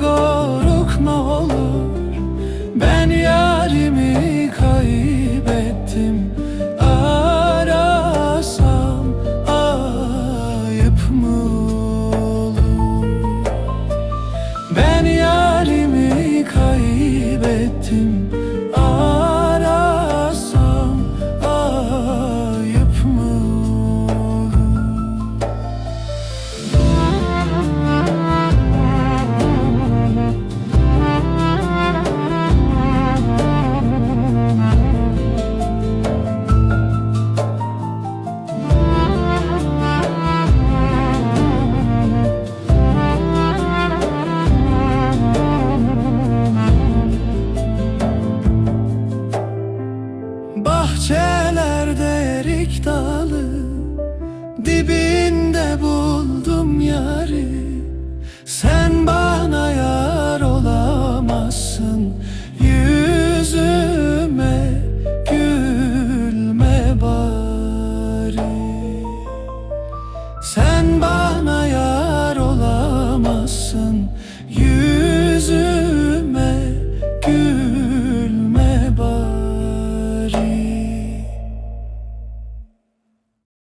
korkma olur. Ben yarimi kaybettim. Arasam ayıp mı olur? Ben yarimi kaybettim. Bahçelerde erik dalı Dibinde buldum yarı Sen bana yar olamazsın Yüzüme gülme bari. Sen bana yar olamazsın Yüzüme